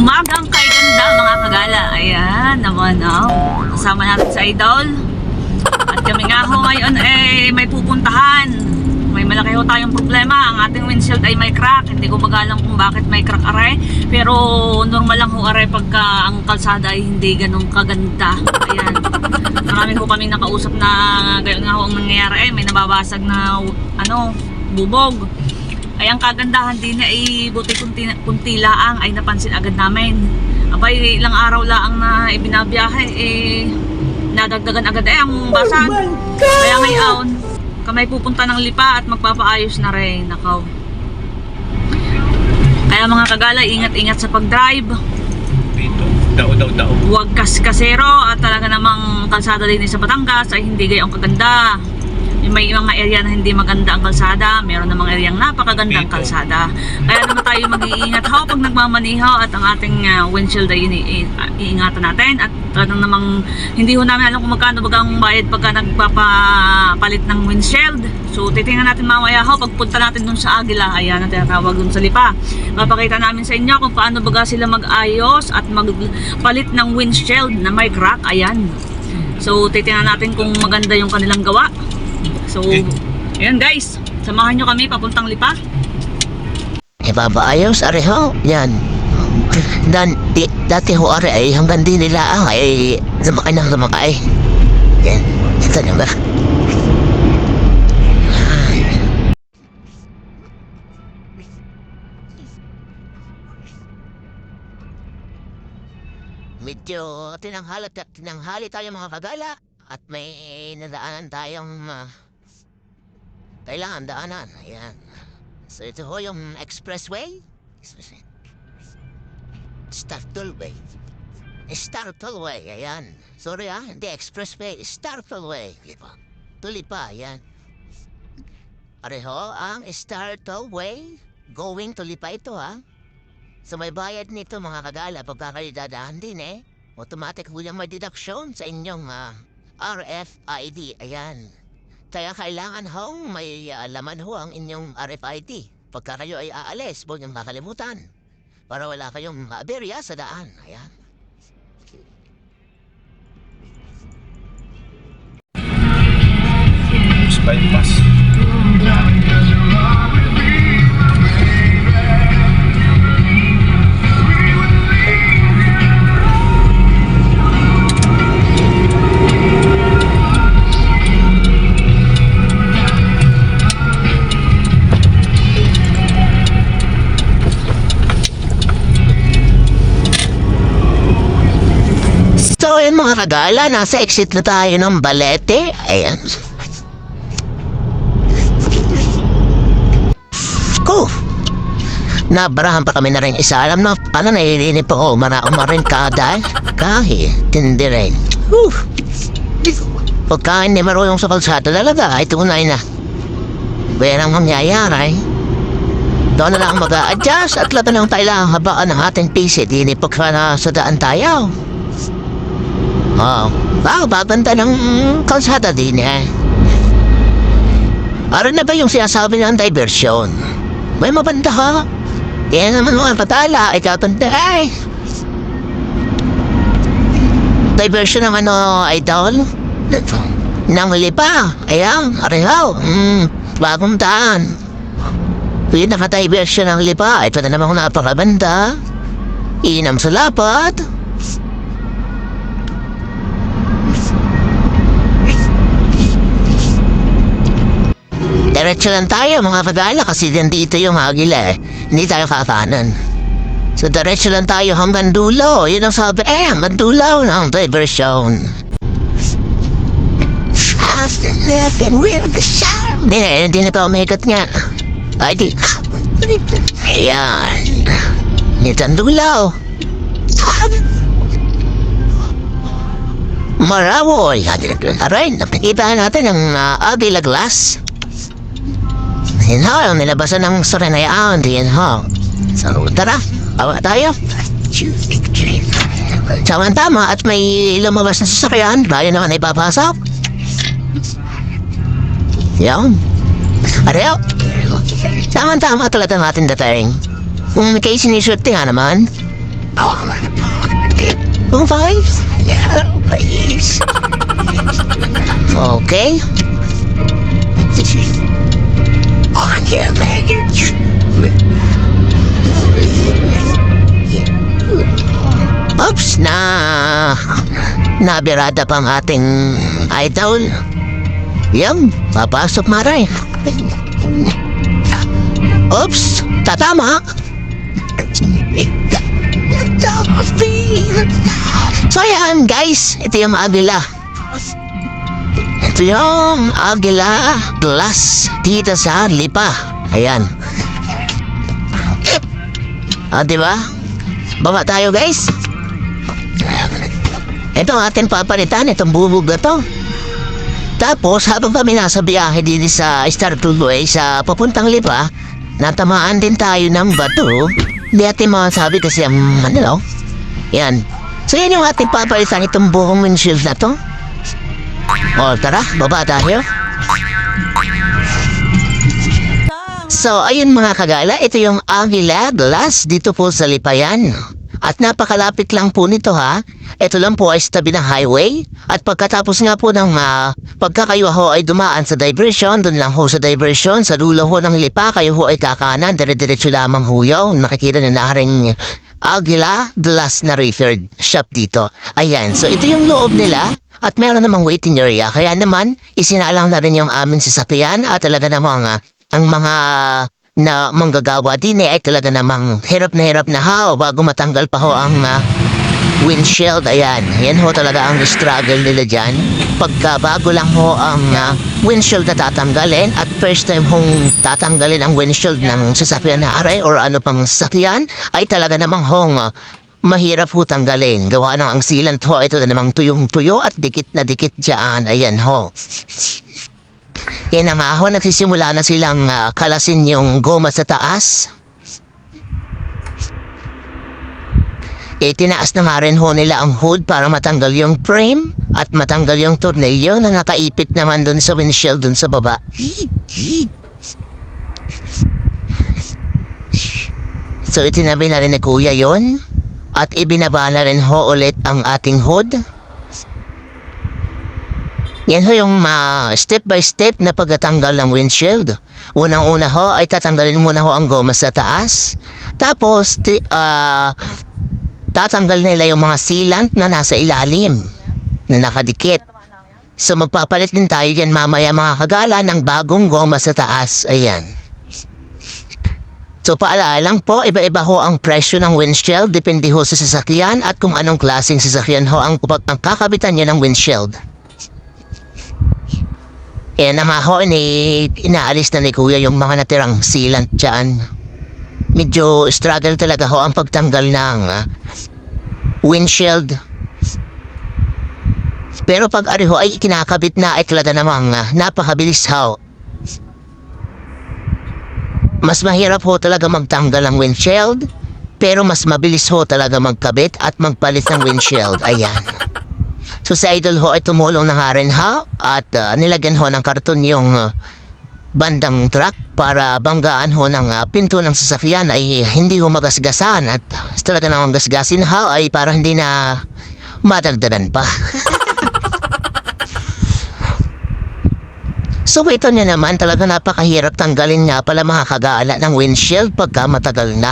Umagang kay ganda mga kagala. Ayan, naman oh. Kasama natin sa idol. At kami nga ho ngayon eh may pupuntahan. May malaki ho tayong problema. Ang ating windshield ay may crack. Hindi ko magalang kung bakit may crack aray. Pero normal lang ho aray pagka ang kalsada ay hindi ganun kaganda. Ayan. Marami ho kami nakausap na gayon nga ho ang nangyayari. Eh, may nababasag na ano, bubog. Ay ang kagandahan din niya ay buti kunti, kunti laang ay napansin agad namin. Abay ilang araw laang na ibinabiyahe eh nadagdagan agad eh ang basag. Kaya ngayon kamay pupunta ng lipa at magpapaayos na rin. Nakaw. Kaya mga kagala, ingat-ingat sa pag-drive. Dito. Daw, daw, daw. Huwag kas-kasero at talaga namang kalsada din sa Batangas ay hindi gayong kaganda. May mga area na hindi maganda ang kalsada, meron namang area napakagandang Dito. kalsada. Kaya naman tayo mag-iingat ho pag nagmamaniho at ang ating uh, windshield ay ini- iingatan natin at talagang namang hindi ho namin alam kung magkano bagang bayad pagka nagpapapalit ng windshield. So titingnan natin mamaya ho pagpunta natin dun sa Agila, ayan ang tinatawag dun sa Lipa. Papakita namin sa inyo kung paano baga sila mag-ayos at magpalit ng windshield na may crack, ayan. So titingnan natin kung maganda yung kanilang gawa. So, ayan guys, samahan nyo kami papuntang Lipa. Ibabaayos, ari ho, yan. Dan, di, dati ho ari ay hanggang di nila ang ay sumakay ng sumakay. Yan, ito na ba? Medyo tinanghali, tinanghali tayo mga kagala at may nadaanan tayong uh, kailangan daanan. Ayan. So ito ho yung expressway. Startleway. Startleway, ayan. Sorry ah, hindi expressway, Startleway. Diba? Tuloy pa, ayan. Pareho ang Startleway. Going to Lipa ito ha. So may bayad nito mga kagala pagka kayo dadaan din eh. Automatic ho yung may deduction sa inyong ah, RFID. Ayan. Kaya kailangan hong may laman ho ang inyong RFID. Pagka kayo ay aalis, huwag niyong kakalimutan. Para wala kayong maaberya sa daan. Ayan. Sa bypass. Yun mga kagala, nasa exit na tayo ng Balete. Ayan. Ko. Nabarahan pa kami na rin isa. Alam na, paano naiinip ako, maraong marin kada. Kahit, hindi rin. Whew. Pagka hindi marunong sa kalsada talaga, ay tunay na. Kaya nang mangyayari, doon na lang mag adjust at laban lang tayo lang habaan ng ating PC. Di ni pagka na sa daan tayo. Oo. Wow, babanda ng kalsada din eh. Ano na ba yung sinasabi ng diversion? May mabanda ha? Yan naman mga patala, ikaw tanda ay. Diversion ng ano, idol? Nang lipa. Ayan, arehaw. Hmm, bagong daan. Pinaka-diversion ng lipa. Ito na naman napakabanda. Inam sa lapat. Diretso lang tayo mga kagala kasi nandito yung agila eh. Hindi tayo kakanan. So diretso lang tayo hanggang dulo. Yun ang sabi, eh, hanggang dulo ng diversion. After nothing will the sound. Hindi na, hindi na pa umikot nga. Ay di. Ayan. Ito ang dulo. Marawoy. Aray, nakikita natin ang uh, Agila Glass. Ang nilabasan ng Surinayaan, yan ho. So, tara, awa tayo. Tama-tama at may lumabas na sasakyan, bayo naman ay papasok. Yan. Areo. Tama-tama talaga natin dating. Kung may sinisulte nga naman, Oh, five? Yeah, Okay. On your marriage. Oops, na... Nabirada pang ating idol. Yan, papasok maray. Oops, tatama. So yan guys, ito yung Agila. Ito yung Agila Glass dito sa Lipa. Ayan. Ah, di ba? Baba tayo guys. Ito ang ating papalitan, itong bubog na to. Tapos, habang kami nasa biyahe din sa Star Tuloy sa papuntang Lipa, natamaan din tayo ng bato. Hindi ating masabi kasi ang ano, no? Yan. So, yan yung ating papalitan itong buong windshield na to. O, tara, baba tayo. So, ayun mga kagala, ito yung Angela Glass dito po sa Lipayan. At napakalapit lang po nito ha. Ito lang po ay sa tabi ng highway. At pagkatapos nga po ng uh, pagka kayo ho ay dumaan sa diversion, doon lang ho sa diversion, sa dulo ho ng lipa, kayo ho ay kakanan, dire-diretso lamang ho yun. Makikita na naring Aguila Glass na referred shop dito. Ayan, so ito yung loob nila. At meron namang waiting area. Kaya naman, isinalang na rin yung aming sasakyan at talaga namang ah, ang mga na manggagawa din eh, ay talaga namang hirap na hirap na how bago matanggal pa ho ang ah, windshield. Ayan, yan ho talaga ang struggle nila dyan. Pagka bago lang ho ang ah, windshield na tatanggalin at first time hong tatanggalin ang windshield ng sasakyan na aray or ano pang sasakyan ay talaga namang hong ah, mahirap ho tanggalin. Gawa ng ang sealant ho, ito na namang tuyong-tuyo at dikit na dikit dyan. Ayan ho. Yan na nga ho, nagsisimula na silang ah, kalasin yung goma sa taas. Eh, tinaas na nga rin ho nila ang hood para matanggal yung frame at matanggal yung tornilyo na nakaipit naman dun sa windshield dun sa baba. So, itinabi na rin ni Kuya yon at ibinaba na rin ho ulit ang ating hood. Yan ho yung ma step by step na pagtatanggal ng windshield. Unang-una ho ay tatanggalin muna ho ang goma sa taas. Tapos, ti, ah, tatanggal nila yung mga sealant na nasa ilalim na nakadikit. So magpapalit din tayo dyan mamaya mga kagala ng bagong goma sa taas. Ayan. So paalala lang po, iba-iba ho ang presyo ng windshield depende ho sa sasakyan at kung anong klaseng sasakyan ho ang ang kakabitan niya ng windshield. Kaya na nga ho, ni, inaalis na ni Kuya yung mga natirang sealant dyan. Medyo struggle talaga ho ang pagtanggal ng ah, windshield. Pero pag ari ho ay kinakabit na ay talaga namang ah, napakabilis ho. Mas mahirap ho talaga magtanggal ng windshield, pero mas mabilis ho talaga magkabit at magpalit ng windshield. Ayan. So sa idol ho ay tumulong na nga rin ha at ah, nilagyan ho ng karton yung ah, bandang truck para banggaan ho ng ah, pinto ng sasakyan ay hindi ho magasgasan at talaga namang gasgasin ha ay para hindi na madagdagan pa. So ito niya naman talaga napakahirap tanggalin nga pala mga kagaala ng windshield pagka matagal na.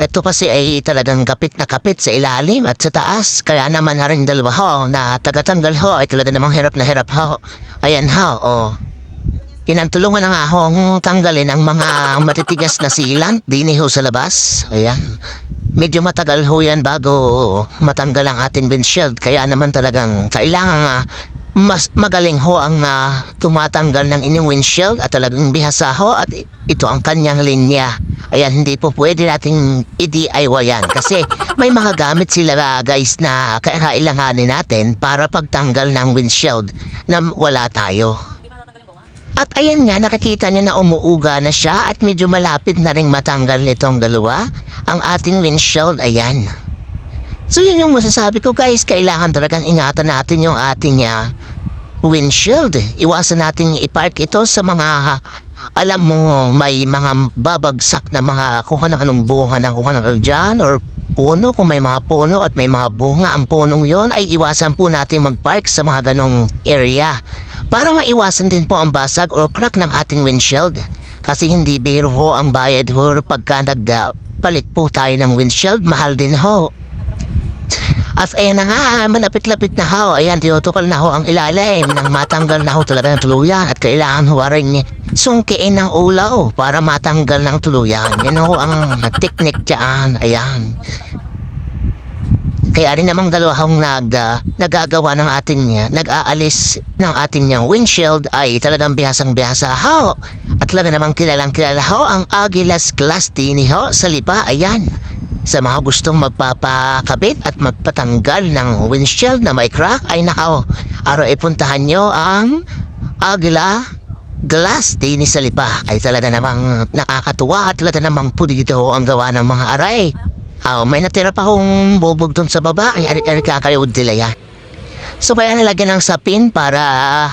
Ito kasi ay talagang kapit na kapit sa ilalim at sa taas. Kaya naman na rin dalawa ho na tagatanggal ho ay talaga namang hirap na hirap ho. Ayan ho, oh. Kinantulungan na nga ho ang tanggalin ang mga matitigas na silang dini ho sa labas. Ayan. Medyo matagal ho yan bago matanggal ang ating windshield. Kaya naman talagang kailangan nga mas magaling ho ang ah, tumatanggal ng inyong windshield at talagang bihasa ho at ito ang kanyang linya. Ayan, hindi po pwede nating i-DIY yan kasi may mga gamit sila ah, guys na kailanganin natin para pagtanggal ng windshield na wala tayo. At ayan nga, nakikita niya na umuuga na siya at medyo malapit na ring matanggal nitong dalawa. Ang ating windshield, ayan. So yun yung masasabi ko guys, kailangan talagang ingatan natin yung ating ah, windshield. Iwasan natin i-park ito sa mga, alam mo, may mga babagsak na mga kung ano anong bunga ng kung ano dyan or puno. Kung may mga puno at may mga bunga ang punong yon ay iwasan po natin mag-park sa mga ganong area. Para maiwasan din po ang basag o crack ng ating windshield. Kasi hindi biro ho ang bayad ho pagka nagpalit po tayo ng windshield, mahal din ho. At ayan na nga, malapit-lapit na ho. Ayan, tinutukal na ho ang ilalim nang matanggal na ho talaga ng tuluyan. At kailangan ho rin sungkiin ng ulaw para matanggal ng tuluyan. Yan ho ang technique dyan. Ayan. Kaya rin namang dalawang nag, ah, nagagawa ng ating, ah, nag-aalis ng ating ah, windshield ay talagang bihasang-bihasa ho. At talaga namang kilalang kilala ho ang Agilas Glass Tini ho sa lipa. Ayan. Sa mga gustong magpapakabit at magpatanggal ng windshield na may crack ay nakaw. Araw ipuntahan nyo ang Agila Glass Tini sa lipa. Ay talaga namang nakakatuwa at talaga namang pulido ang gawa ng mga aray. Ah, may natira pa akong bubog dun sa baba. Ay, ari, ari kakayod nila yan. So, kaya nilagyan ng sapin para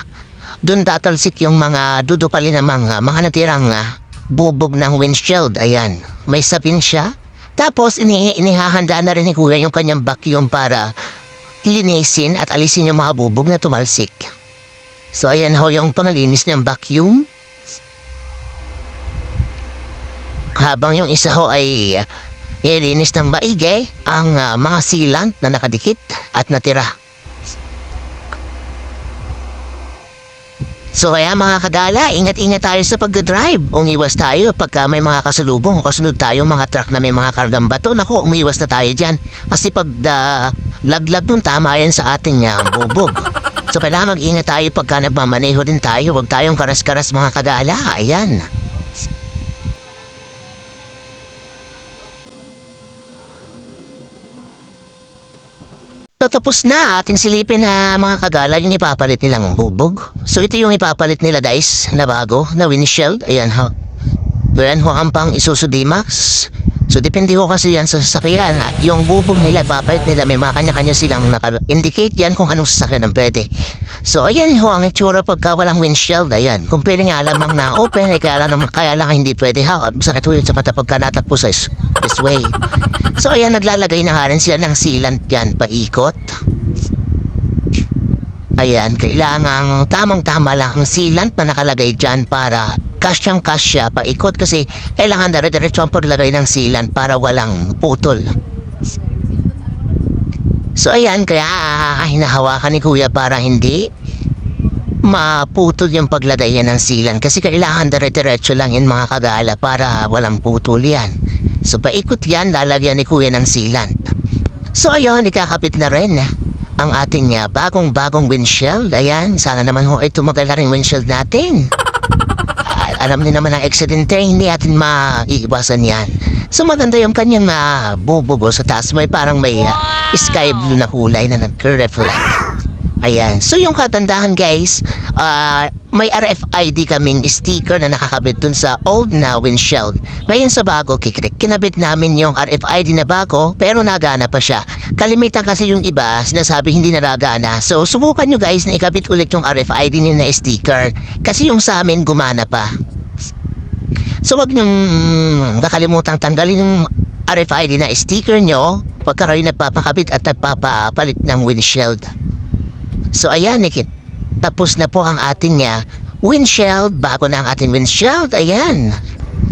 dun tatalsik yung mga dudupali ng mga, mga natirang ah, bubog ng windshield. Ayan, may sapin siya. Tapos, ini inihahanda na rin ni Kuya yung kanyang vacuum para linisin at alisin yung mga bubog na tumalsik. So, ayan ho yung pangalinis ng vacuum. Habang yung isa ho ay Ilinis ng maigi ang ah, mga sealant na nakadikit at natira. So kaya mga kadala, ingat-ingat tayo sa pagdadrive. Umiwas tayo pagka may mga kasalubong o kasunod tayo mga truck na may mga kargang bato. Naku, umiwas na tayo dyan. Kasi pag da, laglag nun, tama yan sa ating uh, bubog. So kailangan mag-ingat tayo pagka nagmamaneho din tayo. Huwag tayong karas-karas mga kadala. Ayan. So, tapos na ating silipin na mga kagala yung ipapalit nilang bubog. So ito yung ipapalit nila guys na bago na windshield. Ayan ho. Ayan ho ang pang Isuzu D-Max. So depende ho kasi yan sa sasakyan. Yung bubog nila ipapalit nila may mga kanya-kanya silang naka-indicate yan kung anong sasakyan ang pwede. So ayan ho ang itsura pagka walang windshield. Ayan. Kung pwede nga lamang na open ay kaya lang, kaya lang hindi pwede ha. Sa katulad sa mata pagka natakpo sa is- this way. So ayan, naglalagay na nga rin sila ng sealant yan, paikot. Ayan, kailangan tamang-tama lang ang sealant na nakalagay dyan para kasyang kasya, paikot kasi kailangan na dire-diretso ang paglagay ng sealant para walang putol. So ayan, kaya ah, hinahawakan ni kuya para hindi maputol yung paglagay yan ng sealant kasi kailangan dire-diretso lang yan mga kagala para walang putol yan. So paikot yan, lalagyan ni kuya ng sealant. So ayun, ikakapit na rin ang ating uh, bagong-bagong windshield. Ayan, sana naman ho ay tumagal rin windshield natin. Ah, alam niyo naman ang aksidente, hindi natin maiiwasan yan. So maganda yung kanyang uh, bubugo sa taas. May parang may ah, sky blue na kulay na nag-reflect. Ayan. So yung katandahan guys, ah, may RFID kaming sticker na nakakabit dun sa old na windshield. Ngayon sa bago, kikrik, kinabit namin yung RFID na bago pero nagana pa siya. Kalimitan kasi yung iba, sinasabi hindi na nagana. So subukan nyo guys na ikabit ulit yung RFID nyo na sticker. Kasi yung sa amin gumana pa. So wag niyong mm, kakalimutan tanggalin yung RFID na sticker nyo pagka kayo nagpapakabit at nagpapapalit ng windshield. So ayan, Nikit. Tapos na po ang ating uh, windshield. Bago na ang ating windshield. Ayan.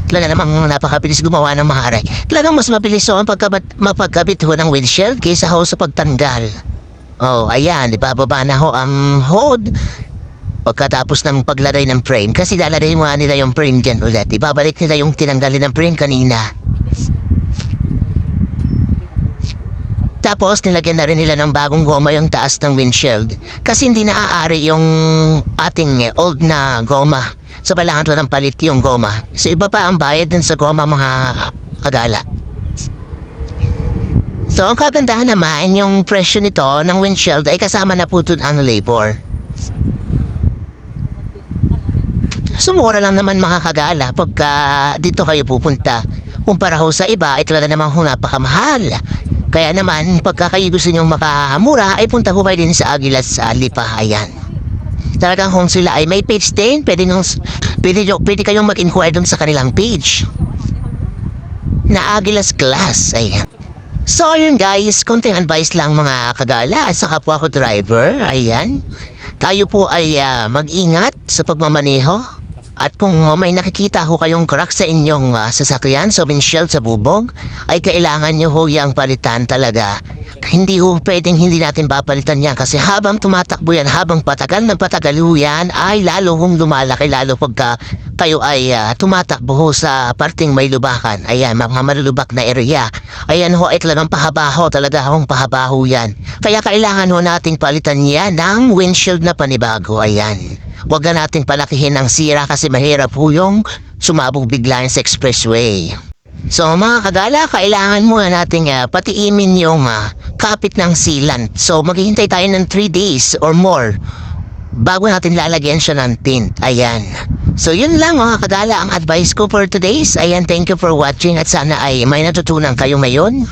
Talaga namang napakabilis gumawa ng mga aray. Talagang mas mabilis ho ang pagkabat, mapagkabit ho ng windshield kaysa ho sa pagtanggal. Oh, ayan. Ibababa na ho ang hood. Pagkatapos ng paglagay ng frame. Kasi lalagay mo nila yung frame dyan ulit. Ibabalik nila yung tinanggalin ng frame kanina. Tapos nilagyan na rin nila ng bagong goma yung taas ng windshield. Kasi hindi naaari yung ating eh, old na goma. So kailangan to ng palit yung goma. So iba pa ang bayad din sa goma mga kagala. So ang kagandahan naman yung presyo nito ng windshield ay kasama na po ang labor. So mura lang naman mga kagala pagka dito kayo pupunta. Kumpara ho sa iba ay talaga namang ho napakamahal. Kaya naman, pagka kayo gusto nyo makamura, ay punta po kayo din sa Agilas sa Lipa. Ayan. Talagang kung sila ay may page din, pwede, nyo, pwede, pwede kayong mag-inquire dun sa kanilang page. Na Agilas Class. Ayan. So yun guys, konting advice lang mga kagala sa kapwa ko driver, ayan. Tayo po ay ah, mag-ingat sa pagmamaneho. At kung uh, may nakikita ho kayong crack sa inyong ah, sasakyan sa windshield sa bubong, ay kailangan nyo ho yung palitan talaga. Hindi ho pwedeng hindi natin papalitan yan kasi habang tumatakbo yan, habang patagal ng patagal ho yan, ay lalo hong lumalaki lalo pagka kayo ay ah, tumatakbo ho sa parting may lubakan. Ayan, mga malulubak na area. Ayan ho, ay talagang pahaba ho, talaga hong pahaba ho yan. Kaya kailangan ho nating palitan yan ng windshield na panibago. Ayan. Huwag na natin palakihin ng sira kasi mahirap ho yung sumabog bigla sa expressway. So mga kagala, kailangan muna nating uh, patiimin yung ah, kapit ng sealant. So maghihintay tayo ng 3 days or more bago natin lalagyan siya ng tint. Ayan. So yun lang mga kagala ang advice ko for today's. Ayan, thank you for watching at sana ay may natutunan kayo ngayon.